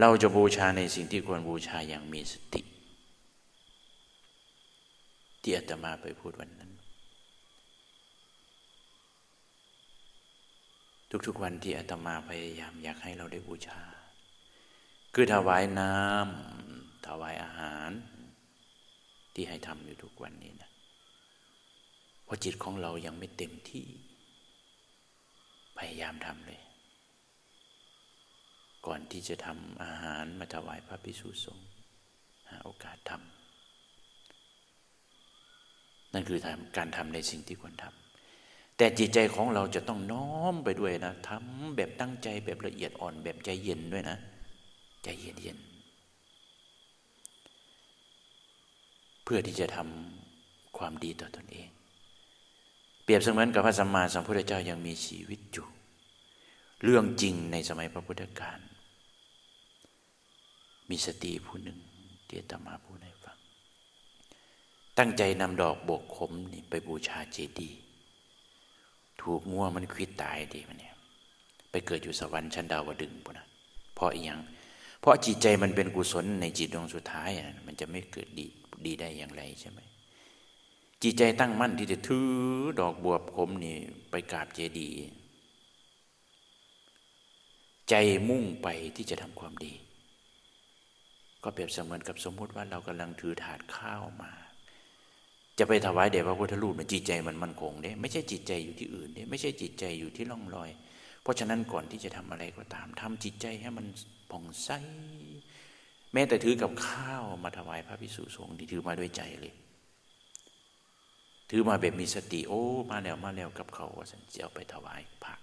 เราจะบูชาในสิ่งที่ควรบูชาอย่างมีสติ ที่อาตมาไปพูดวันนั้น ทุกๆวันที่อาตมาพยายามอยากให้เราได้บูชา คือถวายน้ำถวายอาหาร ที่ให้ทำอยู่ทุกวันนี้นะเพราะจิตของเรายังไม่เต็มที่ พยายามทำเลย ที่จะทำอาหารมาถวายพระพิสุสงฆ์หาโอกาสทำนั่นคือการทำในสิ่งที่ควรทำแต่จิตใจของเราจะต้องน้อมไปด้วยนะทำแบบตั้งใจแบบละเอียดอ่อนแบบใจเย็นด้วยนะ ใจเย็นเย็นเพื่อที่จะทำความดีต่อตอนเอง เปรียบเสมือนกับพระสัมมาสัมพุทธเจ้ายังมีชีวิตอยู่ เรื่องจริงในสมัยพระพุทธการ มีสติผู้หนึ่งที่ตมาพูดให้ฟัง ตั้งใจนำดอกบกขมนี่ไปบูชาเจดีย์ถูกงัวมันควิดตายดีมันเนี่ยไปเกิดอยู่สวรรค์ชั้นดาวดึงปุ่นะเพราะอีหยังเพราะจิตใจมันเป็นกุศลในจิตดวงสุดท้ายมันจะไม่เกิดดีดีได้อย่างไรใช่ไหมจิตใจตั้งมั่นที่จะถือดอกบวบขมนี่ไปกราบเจดีย์ใจมุ่งไปที่จะทำความดี ก็เปรียบเสมือนกับสมมุติว่าเรากำลังถือถาดข้าวมา จะไปถวายเดชพระพุทธรูปมันจิตใจมันมั่นคงเด้ไม่ใช่จิตใจอยู่ที่อื่นเด้ไม่ใช่จิตใจอยู่ที่ล่องลอย เพราะฉะนั้นก่อนที่จะทำอะไรก็ตามทำจิตใจให้มันผ่องใสแม้แต่ถือกับข้าวมาถวายพระพิสุสงฆ์ที่ถือมาด้วยใจเลย ถือมาแบบมีสติโอ้มาแล้วมาแล้วกับเขาว่าสันเจียวไปถวายพระ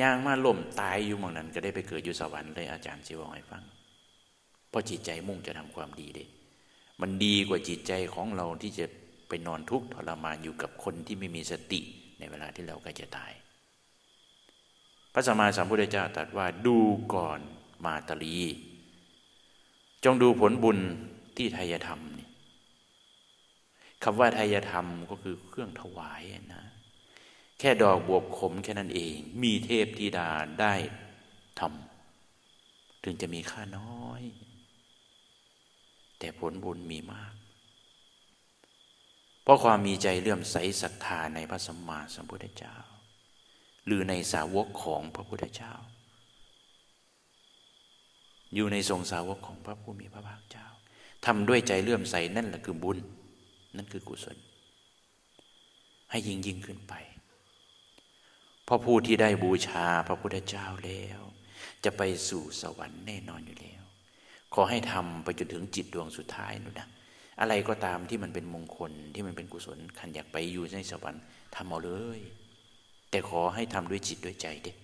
ยางมาล่มตายอยู่มองนั้น ก็ได้ไปเกิดอยู่สวรรค์เลยอาจารย์จีวองให้ฟังเพราะจิตใจมุ่งจะทำความดีเด้มันดีกว่าจิตใจของเราที่จะไปนอนทุกข์ทรมานอยู่กับคนที่ไม่มีสติในเวลาที่เราใกล้จะตาย พระสัมมาสัมพุทธเจ้าตรัสว่าดูก่อนมาตลี จงดูผลบุญที่ทายธรรมนี่คำว่าทายธรรมก็คือเครื่องถวายนะ แค่ดอกบวบขมแค่นั้นเอง มีเทพธิดาได้ทำถึงจะมีค่าน้อย แต่ผลบุญมีมาก เพราะความมีใจเลื่อมใสศรัทธาในพระสัมมาสัมพุทธเจ้า หรือในสาวกของพระพุทธเจ้า อยู่ในทรงสาวกของพระผู้มีพระภาคเจ้าทำด้วยใจเลื่อมใสนั่นแหละคือบุญ นั่นคือกุศล ให้ยิ่งยิ่งขึ้นไป เพราะผู้ที่ได้บูชาพระพุทธเจ้าแล้ว จะไปสู่สวรรค์แน่นอนอยู่แล้ว ขอให้ทำไปจนถึงจิตดวงสุดท้ายนู่นนะอะไรก็ตามที่มันเป็นมงคลที่มันเป็นกุศลขันอยากไปอยู่ในสวรรค์ทำเอาเลย แต่ขอให้ทำด้วยจิตด้วยใจเด็ก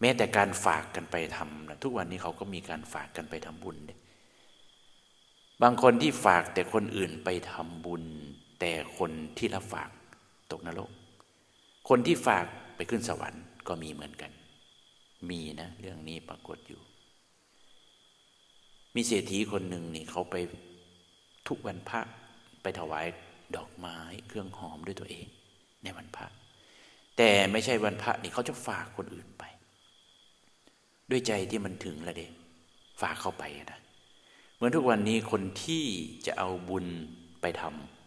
แม้แต่การฝากกันไปทำนะทุกวันนี้เขาก็มีการฝากกันไปทำบุญเนี่ยบางคนที่ฝากแต่คนอื่นไปทำบุญ แต่คนที่รับฝากตกนรก คนที่ฝากไปขึ้นสวรรค์ก็มีเหมือนกัน มีนะเรื่องนี้ปรากฏอยู่ มีเศรษฐีคนหนึ่งนี่เขาไปทุกวันพระไปถวายดอกไม้เครื่องหอมด้วยตัวเอง ในวันพระ แต่ไม่ใช่วันพระนี่เขาจะฝากคนอื่นไป ด้วยใจที่มันถึงละเด็ฝากเข้าไปนะเหมือนทุกวันนี้คนที่จะเอาบุญไปทำ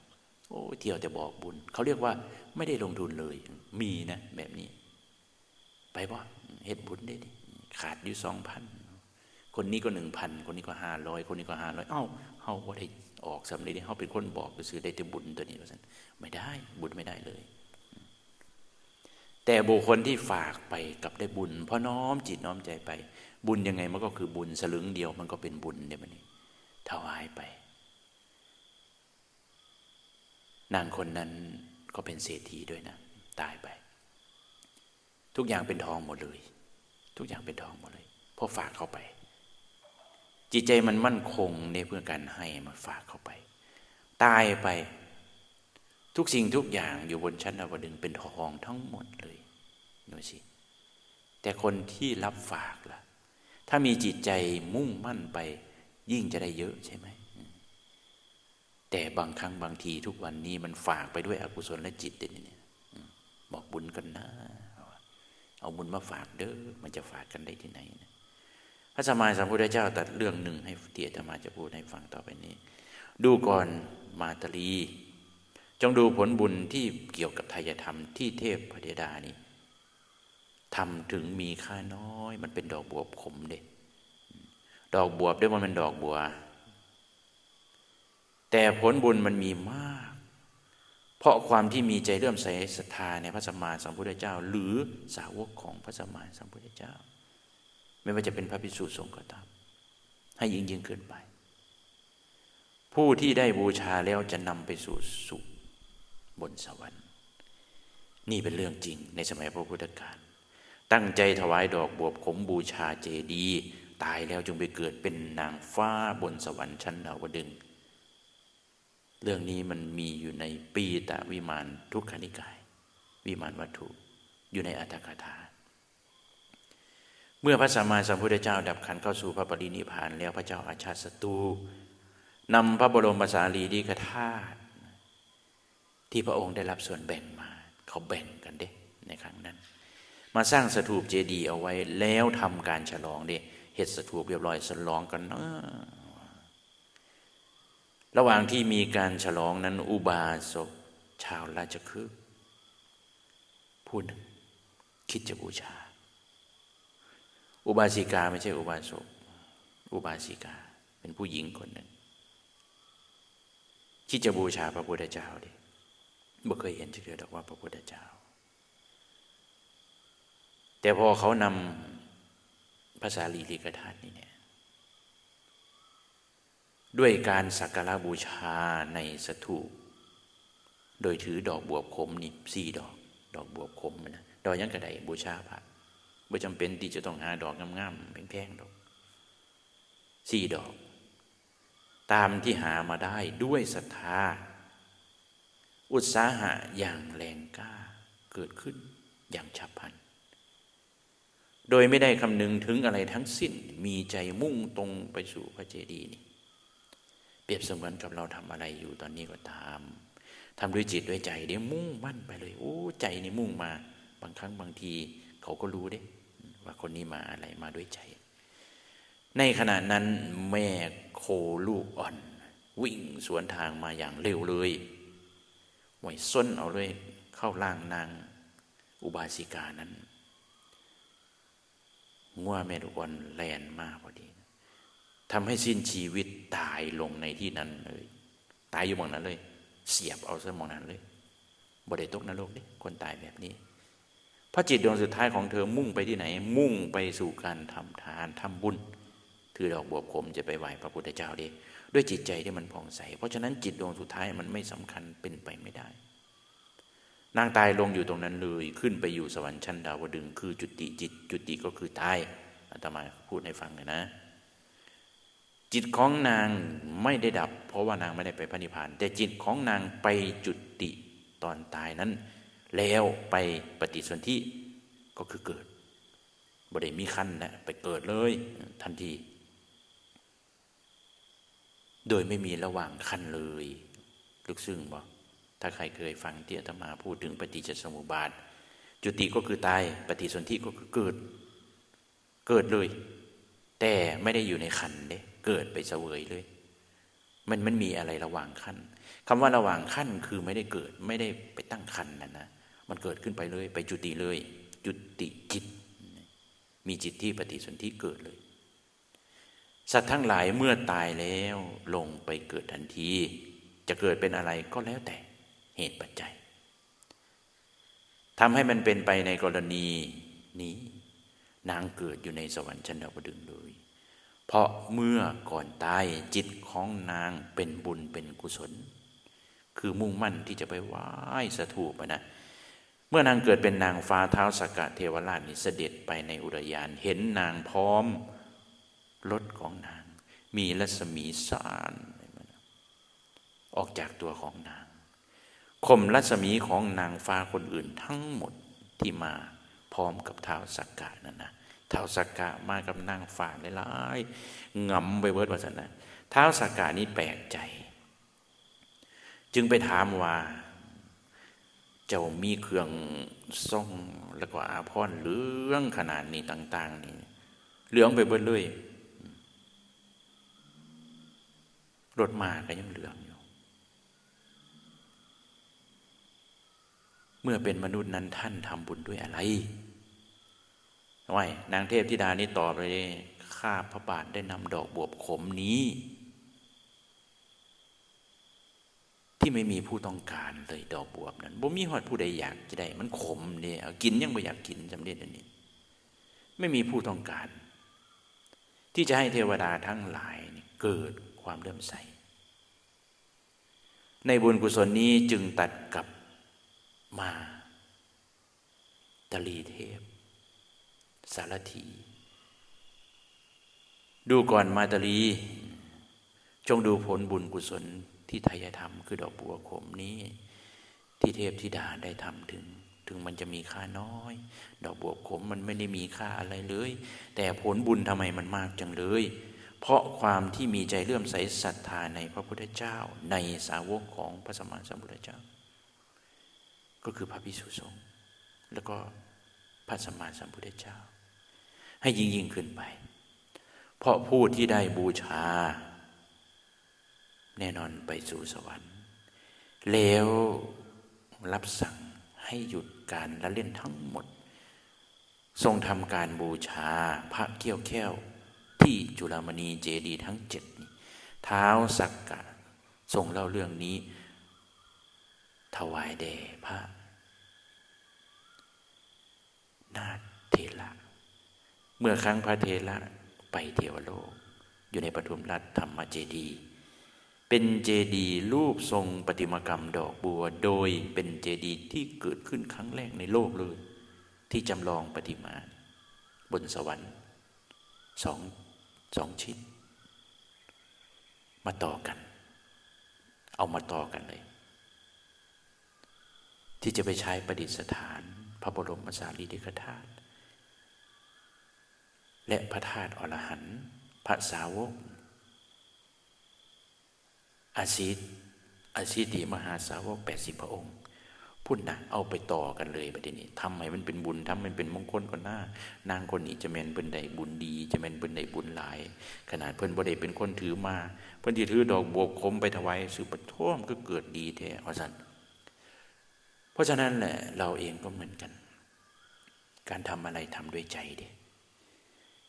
โอ้เที่ยวจะบอกบุญ เขาเรียกว่าไม่ได้ลงทุนเลย มีนะ แบบนี้ ไปบ่เฮ็ดบุญได้ดิขาดอยู่สองพันคนนี้ก็หนึ่งพันคนนี้ก็ห้าร้อยคนนี้ก็ห้าร้อยเอ้าเฮาว่าได้ออกสำเร็จเขาเป็นคนบอกก็ซื้อได้แต่บุญตัวนี้ว่าสันไม่ได้บุญไม่ได้เลย แต่บุคคลที่ฝากไปกับได้บุญเพราะน้อมจิตน้อมใจไป บุญยังไงมันก็คือบุญสลึงเดียวมันก็เป็นบุญเนี่ยมันนี่ถวายไป นางคนนั้นก็เป็นเศรษฐีด้วยนะ ตายไป ทุกอย่างเป็นทองหมดเลย ทุกอย่างเป็นทองหมดเลยเพราะฝากเข้าไป จิตใจมันมั่นคงในเพื่อการให้มันฝากเข้าไป ตายไป ทุกสิ่งทุกอย่างอยู่บนชั้นดาวดึงเป็นทองทั้งหมดเลยดูสิแต่คนที่รับฝากล่ะ ถ้ามีจิตใจมุ่งมั่นไป ยิ่งจะได้เยอะใช่ไหม แต่บางครั้งบางทีทุกวันนี้มันฝากไปด้วยอกุศลและจิตเนี่ยบอกบุญกันนะ เอาบุญมาฝากเด้อมันจะฝากกันได้ที่ไหนนะพระสมมาสัมพุทธเจ้าตัดเรื่องหนึ่งให้เตียตมาจะพูดให้ฟังต่อไปนี้ ดูก่อนมาตรีจงดูผลบุญที่เกี่ยวกับทายธรรมที่เทพพระเดดานี้ทำถึงมีค่าน้อย มันเป็นดอกบัวขมเด็ดอกบัวด้วยมันเป็นดอกบัว แต่ผลบุญมันมีมาก เพราะความที่มีใจเลื่อมใสศรัทธาในพระสัมมาสัมพุทธเจ้า หรือสาวกของพระสัมมาสัมพุทธเจ้า ไม่ว่าจะเป็นพระภิกษุสงฆ์ก็ตาม ให้ยิ่งยิ่งขึ้นไป ผู้ที่ได้บูชาแล้วจะนำไปสู่สุขบนสวรรค์ นี่เป็นเรื่องจริงในสมัยพระพุทธกาลตั้งใจถวายดอกบวบขมบูชาเจดีย์ตายแล้วจึงไปเกิดเป็นนางฟ้าบนสวรรค์ชั้นดาวดึงส์ เรื่องนี้มันมีอยู่ในปีตะวิมานทุกขนิกาย วิมานวัตถุอยู่ในอัตถกถา เมื่อพระสัมมาสัมพุทธเจ้าดับขันเข้าสู่พระปรินิพพานแล้วพระเจ้าอาชาติศัตรูนำพระบรมสารีริกธาตุที่พระองค์ได้รับส่วนแบ่งมา เขาแบ่งกันเด้ในครั้งนั้น มาสร้างสถูปเจดีย์เอาไว้แล้วทำการฉลองเด้เฮ็ดสถูปเรียบร้อยฉลองกันเนาะ ระหว่างที่มีการฉลองนั้นอุบาสกชาวราชคฤห์ผู้หนึ่งคิดจะบูชา อุบาสิกาไม่ใช่อุบาสกอุบาสิกาเป็นผู้หญิงคนหนึ่งคิดจะบูชาพระพุทธเจ้าดิบ่เคยเห็นจะเกิดดอกว่าพระพุทธเจ้า แต่พอเขานำภาษาลีลิกธาตุนี่เนี่ย ด้วยการสักการะบูชาในสถูปโดยถือดอกบวบคมนี่สี่ดอก ดอกบวบคมนะดอกยังกระไดบูชาพระไม่จำเป็นที่จะต้องหาดอกงามๆแพงๆดอกสี่ดอก ตามที่หามาได้ด้วยศรัทธา อุตสาหะอย่างแรงกล้าเกิดขึ้นอย่างฉับพลัน โดยไม่ได้คำนึงถึงอะไรทั้งสิ้นมีใจมุ่งตรงไปสู่พระเจดีย์นี่ รียบเสมือนกับเราทำอะไรอยู่ตอนนี้ก็ตามทำด้วยจิตด้วยใจเดี๋ยวมุ่งมั่นไปเลยโอ้ใจนี่มุ่งมา บางครั้งบางทีเขาก็รู้เด้ว่าคนนี้มาอะไรมาด้วยใจ ในขณะนั้นแม่โคลูกอ่อน วิ่งสวนทางมาอย่างเร็วเลยไหวส้นเอาเลย เข้าล่างนางอุบาสิกานั้นงัวแม่ลูกอ่อนแลนมาพอดี ทำให้สิ้นชีวิตตายลงในที่นั้นเลย ตายอยู่มองนั้นเลย เสียบเอาซะมองนั้นเลยบริตกนรกดิคนตายแบบนี้ พระจิตดวงสุดท้ายของเธอมุ่งไปที่ไหน มุ่งไปสู่การทำทานทำบุญ ถือดอกบวบคมจะไปไหว้พระพุทธเจ้าดีด้วยจิตใจที่มันผ่องใส เพราะฉะนั้นจิตดวงสุดท้ายมันไม่สำคัญเป็นไปไม่ได้ นางตายลงอยู่ตรงนั้นเลยขึ้นไปอยู่สวรรค์ชั้นดาวดึงคือจุติจิต จุติก็คือตายอาตมาพูดให้ฟังเลยนะ จิตของนางไม่ได้ดับ เพราะว่านางไม่ได้ไปพระนิพพาน แต่จิตของนางไปจุติตอนตายนั้น แล้วไปปฏิสนธิก็คือเกิดบ่ได้มีขั้นนะไปเกิดเลยทันที โดยไม่มีระหว่างขั้นเลย ลึกซึ้งบอกถ้าใครเคยฟังเที่อาตมาพูดถึงปฏิจจสมุปบาท จุติก็คือตาย ปฏิสนธิก็คือเกิด เกิดเลย แต่ไม่ได้อยู่ในขันเด้ เกิดไปเสวยเลย มันมันมีอะไรระหว่างขั้นคำว่าระหว่างขั้นคือไม่ได้เกิดไม่ได้ไปตั้งคันนะนะมันเกิดขึ้นไปเลย ไปจุติเลย จุติจิต มีจิตที่ปฏิสนธิเกิดเลย สัตว์ทั้งหลายเมื่อตายแล้วลงไปเกิดทันที จะเกิดเป็นอะไรก็แล้วแต่เหตุปัจจัยทำให้มันเป็นไปในกรณีนี้ นางเกิดอยู่ในสวรรค์ชั้นดาวดึงเลย เพราะเมื่อก่อนตายจิตของนางเป็นบุญเป็นกุศล คือมุ่งมั่นที่จะไปไหว้สถูปนะเมื่อนางเกิดเป็นนางฟ้าเท้าสกกัดเทวราชนี่เสด็จไปในอุรยาน เห็นนางพร้อมรถของนาง มีรัศมีสารออกจากตัวของนางข่มรัศมีของนางฟ้าคนอื่นทั้งหมดที่มาพร้อมกับเท้าสกกะนั่นนะ เท้าสักกะมากับนางฟ้าหลายๆงำไปเบิดวาสนะเท้าสักกะนี้แปลกใจ จึงไปถามว่า เจ้ามีเครื่องส่องแล้วก็อาพรเรื่องขนาดนี้ต่าง ๆ นี่เหลืองไปเบิดเลยรถมาก็ยังเหลืองอยู่ เมื่อเป็นมนุษย์นั้นท่านทำบุญด้วยอะไร ไว้นางเทพธิดานี้ตอบเลยข้าพระบาทได้นำดอกบวบขมนี้ ที่ไม่มีผู้ต้องการเลยดอกบวบนั้นบ่มีหอดผู้ใดอยากจะได้ มันขมเนี่ยกินยังไม่อยากกินจำเด็ดอันนี้ ไม่มีผู้ต้องการ ที่จะให้เทวดาทั้งหลายเกิดความเลื่อมใส ในบุญกุศลนี้จึงตัดกับมาตลีเทพ สารถี ดูก่อนมาตลี จงดูผลบุญกุศลที่ไทยธรรมคือดอกบัวขมนี้ ที่เทพธิดาได้ทำถึง ถึงมันจะมีค่าน้อย ดอกบัวขมมันไม่ได้มีค่าอะไรเลย แต่ผลบุญทำไมมันมากจังเลย เพราะความที่มีใจเลื่อมใสศรัทธาในพระพุทธเจ้า ในสาวกของพระสัมมาสัมพุทธเจ้า ก็คือพระพิสุสงฆ์แล้วก็พระสัมมาสัมพุทธเจ้า ให้ยิ่งยิ่งขึ้นไป เพราะผู้ที่ได้บูชา แน่นอนไปสู่สวรรค์ แล้วรับสั่งให้หยุดการละเล่นทั้งหมด ทรงทำการบูชาพระเกี้ยวแก้วที่จุฬามณีเจดีย์ทั้งเจ็ดนี้เท้าสักกะทรงเล่าเรื่องนี้ ถวายแด่พระนาถเทระ เมื่อครั้งพระเทระไปเทวโลก อยู่ในปฐุมรัฐธรรมเจดี เป็นเจดีรูปทรงปฏิมากรรมดอกบัว โดยเป็นเจดีที่เกิดขึ้นครั้งแรกในโลกเลย ที่จำลองปฏิมา บนสวรรค์สองสองชิ้น มาต่อกัน เอามาต่อกันเลย ที่จะไปใช้ประดิษฐาน พระบรมสารีริกธาตุ และพระธาตุอรหันต์พระสาวก อาศิตอาศิติมหาสาวกแปดสิบพระองค์พุ่นนะเอาไปต่อกันเลยประเด็นนี้ทำให้มันเป็นบุญทำให้มันเป็นมงคลก่อนหน้า นางคนนี้จะเป็นเพิ่นใดบุญดี จะเป็นเพิ่นใดบุญหลาย ขนาดเพิ่นบ่ได้เป็นคนถือมา เพิ่นที่ถือดอกบวบคมไปถวายสืบปท่วมก็เกิดดีแท้เพราะฉะนั้นเพราะฉะนั้นแหละเราเองก็เหมือนกัน การทำอะไรทำด้วยใจเด้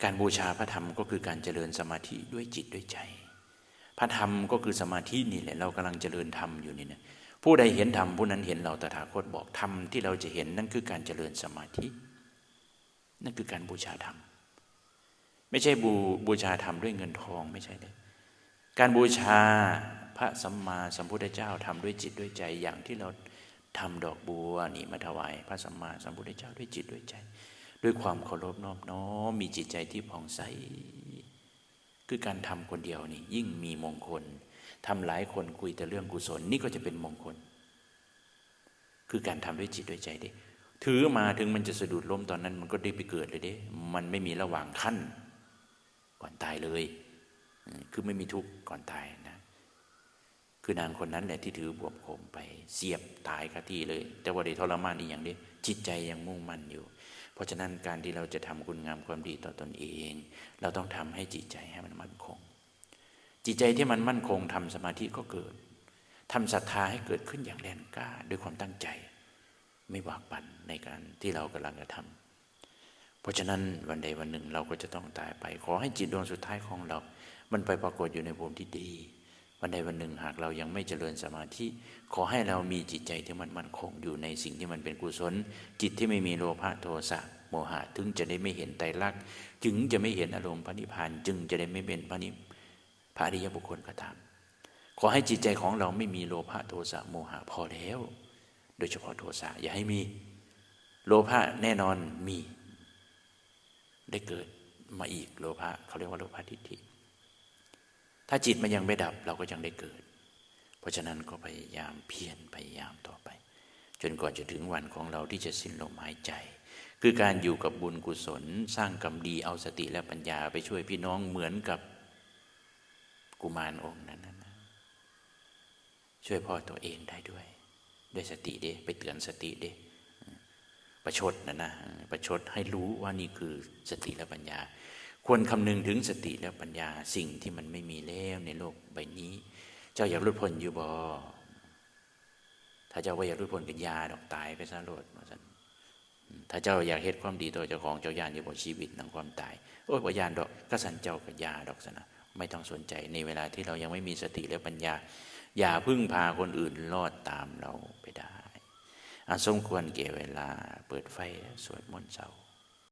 การบูชาพระธรรมก็คือการเจริญสมาธิด้วยจิตด้วยใจ พระธรรมก็คือสมาธินี่แหละเรากำลังเจริญธรรมอยู่นี่นะผู้ใดเห็นธรรมผู้นั้นเห็นเราตถาคตบอกธรรมที่เราจะเห็นนั่นคือการเจริญสมาธิ นั่นคือการบูชาธรรม ไม่ใช่บูบูชาธรรมด้วยเงินทองไม่ใช่เลยการบูชาพระสัมมาสัมพุทธเจ้าทำด้วยจิตด้วยใจอย่างที่เราทำดอกบัวนี่มาถวาย พระสัมมาสัมพุทธเจ้าด้วยจิตด้วยใจ ด้วยความเคารพนอบน้อมมีจิตใจที่ผ่องใส คือการทำคนเดียวนี่ยิ่งมีมงคลทำหลายคนคุยแต่เรื่องกุศลนี่ก็จะเป็นมงคล คือการทำด้วยจิตด้วยใจเด้ถือมาถึงมันจะสะดุดล้มตอนนั้นมันก็ได้ไปเกิดเลยเด้มันไม่มีระหว่างขั้น ก่อนตายเลย คือไม่มีทุกข์ก่อนตายนะ คือนางคนนั้นแหละที่ถือบวบโคมไปเสียบตายคาที่เลย แต่ว่าได้ทรมานอีกอย่างเดีจิตใจยังมุ่งมั่นอยู่ เพราะฉะนั้นการที่เราจะทำคุณงามความดีต่อตอนเอง เราต้องทำให้จิตใจให้มันมั่นคง จิตใจที่มันมั่นคงทำสมาธิก็เกิดทำศรัทธาให้เกิดขึ้นอย่างแรงกล้าด้วยความตั้งใจ ไม่บากบั่นในการที่เรากำลังจะทำเพราะฉะนั้นวันใดวันหนึ่งเราก็จะต้องตายไป ขอให้จิตดวงสุดท้ายของเรา มันไปปรากฏอยู่ในภูมิที่ดี วันใดวันหนึ่งหากเรายังไม่เจริญสมาธิ ขอให้เรามีจิตใจที่มันมั่นคงอยู่ในสิ่งที่มันเป็นกุศล จิตที่ไม่มีโลภะโทสะโมหะถึงจะได้ไม่เห็นไตรลักษณ์จึงจะไม่เห็นอารมณ์พระนิพพานจึงจะได้ไม่เป็นพระนิพระอริยบุคคลก็ตามขอให้จิตใจของเราไม่มีโลภะโทสะโมหะพอแล้ว โดยเฉพาะโทสะอย่าให้มี โลภะแน่นอนมี ได้เกิดมาอีกโลภะเขาเรียกว่าโลภะทิฏฐิ ถ้าจิตมันยังไม่ดับเราก็ยังได้เกิด เพราะฉะนั้นก็พยายามเพียรพยายามต่อไป จนก่อนจะถึงวันของเราที่จะสิ้นลมหายใจ คือการอยู่กับบุญกุศล สร้างกรรมดีเอาสติและปัญญาไปช่วยพี่น้องเหมือนกับกุมารองค์นั้นนะช่วยพ่อตัวเองได้ด้วย ด้วยสติเด้ไปเตือนสติเด้ประชดนะนะประชดให้รู้ว่านี่คือสติและปัญญา ควรคำนึงถึงสติและปัญญาสิ่งที่มันไม่มีแล้วในโลกใบนี้ เจ้าอยากรุดพ้นอยู่บ่ถ้าเจ้าว่าอยากรุดพ้นกับยาดอกตายไปซะโลดว่าซั่นถ้าเจ้าอยากเฮ็ดความดีต่อเจ้าของเจ้ายานอยู่บนชีวิตนังความตาย โอ้ยบ่ยานดอกก็สันเจ้ากับยาดอกซะนะไม่ต้องสนใจในเวลาที่เรายังไม่มีสติและปัญญา อย่าพึ่งพาคนอื่นรอดตามเราไปได้อาสมควรเก่เวลาเปิดไฟสวดมนต์เช้า